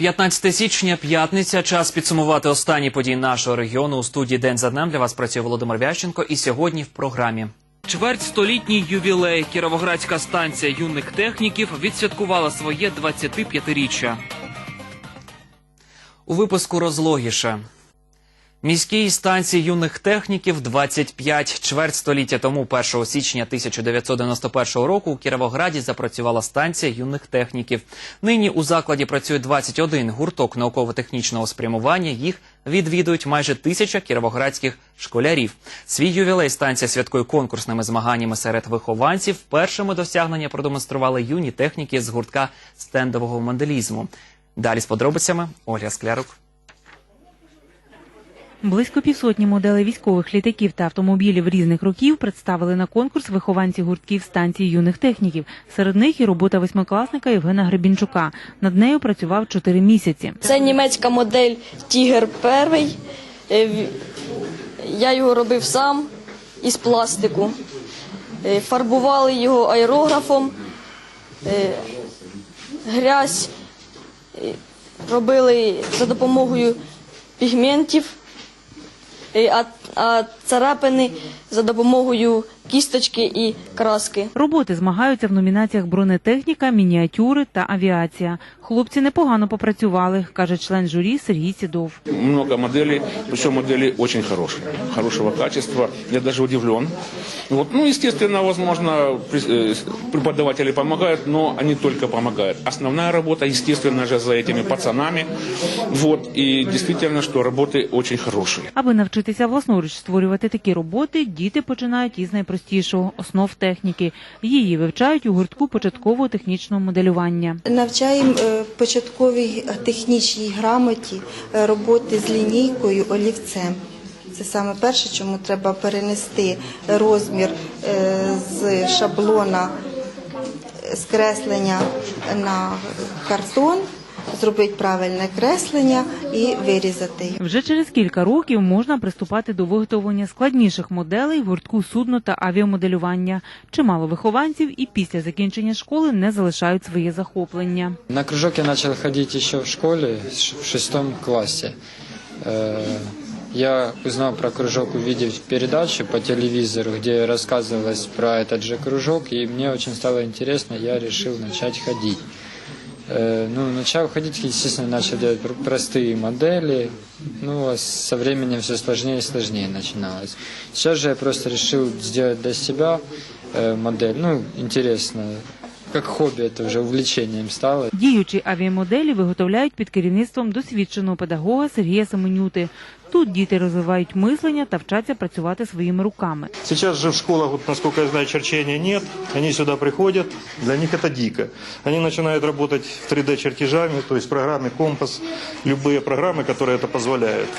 15 січня, п'ятниця. Час підсумувати останні події нашого регіону. У студії День за днем для вас працює Володимир Вященко. І сьогодні в програмі. чверть столітній ювілей Кіровоградська станція юних техніків відсвяткувала своє 25-річчя. У випуску розлогіше. Міській станції юних техніків 25 чверть століття тому, 1 січня 1991 року, у Кіровограді запрацювала станція юних техніків. Нині у закладі працює 21 гурток науково-технічного спрямування. Їх відвідують майже тисяча кіровоградських школярів. Свій ювілей станція святкує конкурсними змаганнями серед вихованців. Першими досягнення продемонстрували юні техніки з гуртка стендового моделізму. Далі з подробицями Ольга Склярук. Близько півсотні моделей військових літаків та автомобілів різних років представили на конкурс вихованці гуртків станції юних техніків. Серед них і робота восьмикласника Євгена Гребінчука. Над нею працював чотири місяці. Це німецька модель Тігер перший. Е, Я його робив сам із пластику. Е, Фарбували його аерографом, е, грязь робили за допомогою пігментів, а, а царапини за допомогою кісточки і краски. Роботи змагаються в номінаціях бронетехніка, мініатюри та авіація. Хлопці непогано попрацювали, каже член журі Сергій Сідов. Много моделей, причем модели очень хорошие, хорошего качества. Я даже удивлен. Вот. Ну, естественно, возможно, при- э, преподаватели помогают, но они только помогают. Основная работа, естественно же, за этими пацанами. Вот. И действительно, что работы очень хорошие. Аби навчитися власноруч створювати такі роботи, діти починають із найпростішого основ техніки. Її вивчають у гуртку початкового технічного моделювання. Навчаємо е, початковій технічній грамоті е, роботи з лінійкою олівцем. Це саме перше, чому треба перенести розмір е, з шаблона е, з креслення на картон, зробити правильне креслення і вирізати його. Вже через кілька років можна приступати до виготовлення складніших моделей в гуртку судно та авіамоделювання. Чимало вихованців і після закінчення школи не залишають своє захоплення. На кружок я начал ходить еще в школе, ш- в шестом классе. Э, Я узнал про кружок, увидев передачу по телевизору, где рассказывалось про этот же кружок, и мне очень стало интересно, я решил начать ходить. Э, Ну, начал ходить, естественно, начал делать пр- простые модели, ну, а со временем все сложнее и сложнее начиналось. Сейчас же я просто решил сделать для себя э, модель, ну, интересно, как хобби это уже увлечением стало. Діючі авіамоделі виготовляють під керівництвом досвідченого педагога Сергія Семенюти. Тут діти розвивають мислення та вчаться працювати своїми руками. Сейчас же в школах, вот, насколько я знаю, черчения нет. Они сюда приходят, для них это дико. Они начинают работать в 3D-чертежами, то есть программе «Компас», любые программы, которые это позволяют.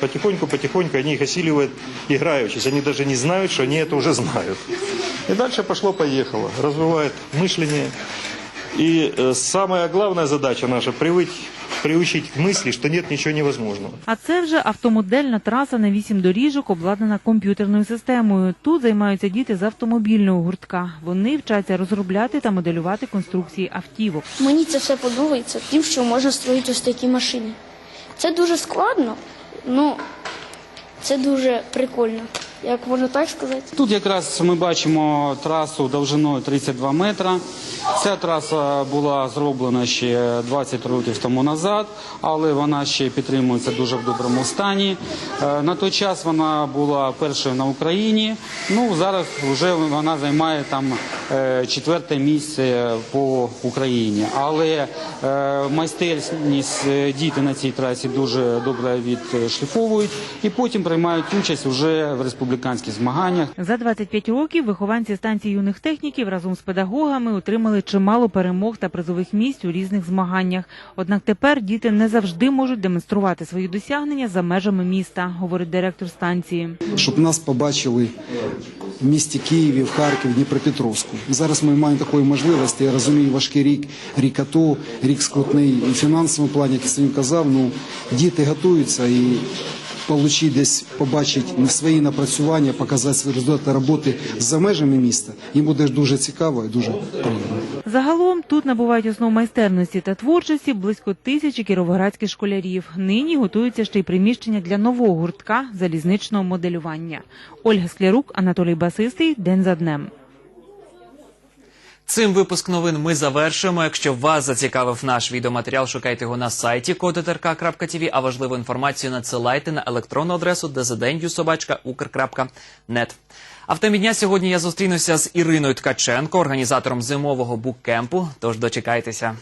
Потихоньку-потихоньку они их осиливают, играючись. Они даже не знают, что они это уже знают. И дальше пошло-поехало. Развивает мышление. И э, самая главная задача наша – привыть, приучить к мысли, что нет ничего невозможного. А це вже автомодельна траса на вісім доріжок, обладнана комп'ютерною системою. Тут займаються діти з автомобільного гуртка. Вони вчаться розробляти та моделювати конструкції автівок. Мені це все подобається, тим, що можна строїти ось такі машини. Це дуже складно, ну це дуже прикольно. Як можна так сказати? Тут якраз ми бачимо трасу довжиною 32 метра. Ця траса була зроблена ще 20 років тому назад, але вона ще підтримується дуже в доброму стані. Е, На той час вона була першою на Україні. Ну зараз вже вона займає там е, четверте місце по Україні. Але е, майстерність діти на цій трасі дуже добре відшліфовують і потім приймають участь уже в республіканських змаганнях. За 25 років вихованці станції юних техніків разом з педагогами отримали чимало перемог та призових місць у різних змаганнях. Однак тепер діти не завжди можуть демонструвати свої досягнення за межами міста, говорить директор станції. щоб нас побачили в місті Києві, в Харкові, Дніпропетровську. Зараз ми маємо такої можливості. Я розумію, важкий рік, рік АТО, рік скрутний і в фінансовому плані, як я сьогодні казав. Ну діти готуються і отримати десь, побачити свої напрацювання, показати свої результати роботи за межами міста, їм буде дуже цікаво і дуже приємно. Загалом тут набувають основ майстерності та творчості близько тисячі кіровоградських школярів. Нині готуються ще й приміщення для нового гуртка залізничного моделювання. Ольга Склярук, Анатолій Басистий. День за днем. Цим випуск новин ми завершуємо. Якщо вас зацікавив наш відеоматеріал, шукайте його на сайті kodetrk.tv, а важливу інформацію надсилайте на електронну адресу dzdenью.ukr.net. А в темі дня сьогодні я зустрінуся з Іриною Ткаченко, організатором зимового буккемпу. Тож дочекайтеся.